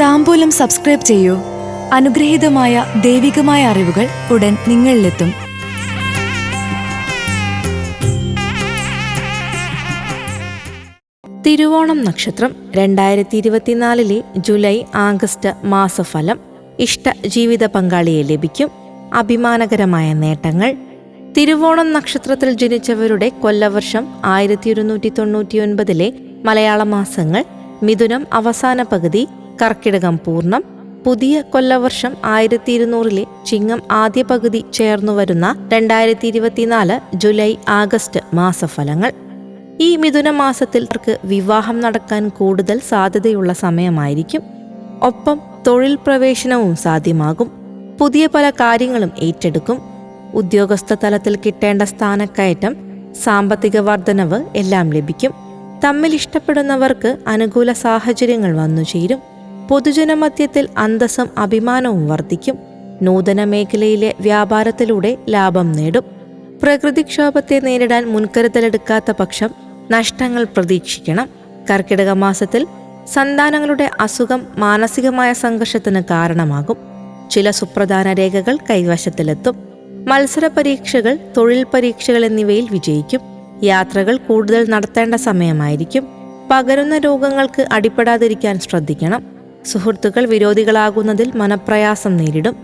താമ്പൂലം subscribe ചെയ്യൂ. അനുഗ്രഹീതമായ ദൈവികമായ അറിവുകൾ ഉടൻ നിങ്ങളിലെത്തും. തിരുവോണം നക്ഷത്രം രണ്ടായിരത്തി ഇരുപത്തിനാലിലെ ജൂലൈ ആഗസ്റ്റ് മാസഫലം ഇഷ്ട ജീവിത പങ്കാളിയെ ലഭിക്കും. അഭിമാനകരമായ നേട്ടങ്ങൾ. തിരുവോണം നക്ഷത്രത്തിൽ ജനിച്ചവരുടെ കൊല്ലവർഷം ആയിരത്തി ഒരുന്നൂറ്റി തൊണ്ണൂറ്റിയൊൻപതിലെ മലയാള മാസങ്ങൾ. മിഥുനം അവസാന പകുതി കർക്കിടകം പൂർണം പുതിയ കൊല്ലവർഷം ആയിരത്തി ഇരുന്നൂറിലെ ചിങ്ങം ആദ്യ പകുതി ചേർന്നു വരുന്ന രണ്ടായിരത്തി ഇരുപത്തിനാല് ജൂലൈ ആഗസ്റ്റ് മാസഫലങ്ങൾ. ഈ മിഥുന മാസത്തിൽ അവർക്ക് വിവാഹം നടക്കാൻ കൂടുതൽ സാധ്യതയുള്ള സമയമായിരിക്കും. ഒപ്പം തൊഴിൽ പ്രവേശനവും സാധ്യമാകും. പുതിയ പല കാര്യങ്ങളും ഏറ്റെടുക്കും. ഉദ്യോഗസ്ഥ തലത്തിൽ കിട്ടേണ്ട സ്ഥാനക്കയറ്റം സാമ്പത്തിക വർധനവ് എല്ലാം ലഭിക്കും. തമ്മിൽ ഇഷ്ടപ്പെടുന്നവർക്ക് അനുകൂല സാഹചര്യങ്ങൾ വന്നു ചേരും പൊതുജനമധ്യത്തിൽ അന്തസ്സും അഭിമാനവും വർദ്ധിക്കും. നൂതന മേഖലയിലെ വ്യാപാരത്തിലൂടെ ലാഭം നേടും. പ്രകൃതിക്ഷോഭത്തെ നേരിടാൻ മുൻകരുതലെടുക്കാത്ത പക്ഷം നഷ്ടങ്ങൾ പ്രതീക്ഷിക്കണം. കർക്കിടക മാസത്തിൽ സന്താനങ്ങളുടെ അസുഖം മാനസികമായ സംഘർഷത്തിന് കാരണമാകും. ചില സുപ്രധാന രേഖകൾ കൈവശത്തിലെത്തും. മത്സര പരീക്ഷകൾ തൊഴിൽ പരീക്ഷകൾ എന്നിവയിൽ വിജയിക്കും. യാത്രകൾ കൂടുതൽ നടത്തേണ്ട സമയമായിരിക്കും. പകരുന്ന രോഗങ്ങൾക്ക് അടിപ്പെടാതിരിക്കാൻ ശ്രദ്ധിക്കണം. സുഹൃത്തുക്കൾ വിരോധികളാകുന്നതിൽ മനപ്രയാസം നേരിടും.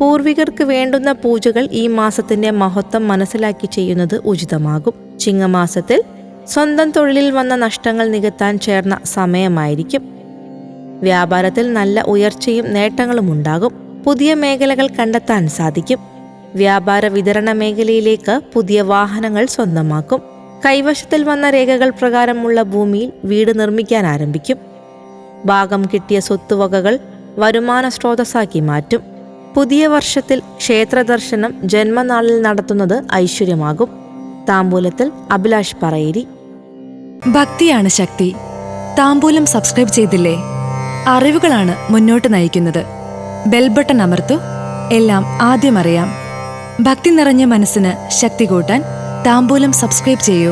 പൂർവികർക്ക് വേണ്ടുന്ന പൂജകൾ ഈ മാസത്തിന്റെ മഹത്വം മനസ്സിലാക്കി ചെയ്യുന്നത് ഉചിതമാകും. ചിങ്ങമാസത്തിൽ സ്വന്തം തൊഴിലിൽ വന്ന നഷ്ടങ്ങൾ നികത്താൻ ചേർന്ന സമയമായിരിക്കും. വ്യാപാരത്തിൽ നല്ല ഉയർച്ചയും നേട്ടങ്ങളും ഉണ്ടാകും. പുതിയ മേഖലകൾ കണ്ടെത്താൻ സാധിക്കും. വ്യാപാര വിതരണ മേഖലയിലേക്ക് പുതിയ വാഹനങ്ങൾ സ്വന്തമാക്കും. കൈവശത്തിൽ വന്ന രേഖകൾ പ്രകാരമുള്ള ഭൂമിയിൽ വീട് നിർമ്മിക്കാൻ ആരംഭിക്കും. ഭാഗം കിട്ടിയ സ്വത്തുവകകൾ വരുമാന സ്രോതസ്സാക്കി മാറ്റും. പുതിയ വർഷത്തിൽ ക്ഷേത്രദർശനം ജന്മനാളിൽ നടത്തുന്നത് ഐശ്വര്യമാകും. താമ്പൂലത്തിൽ അഭിലാഷ് പറയേരി. ഭക്തിയാണ് ശക്തി. താമ്പൂലം സബ്സ്ക്രൈബ് ചെയ്തില്ലേ? അറിവുകളാണ് മുന്നോട്ട് നയിക്കുന്നത്. ബെൽബട്ടൺ അമർത്തു. എല്ലാം ആദ്യം അറിയാം. ഭക്തി നിറഞ്ഞ മനസ്സിന് ശക്തി കൂട്ടാൻ താമ്പൂലം സബ്സ്ക്രൈബ് ചെയ്യൂ.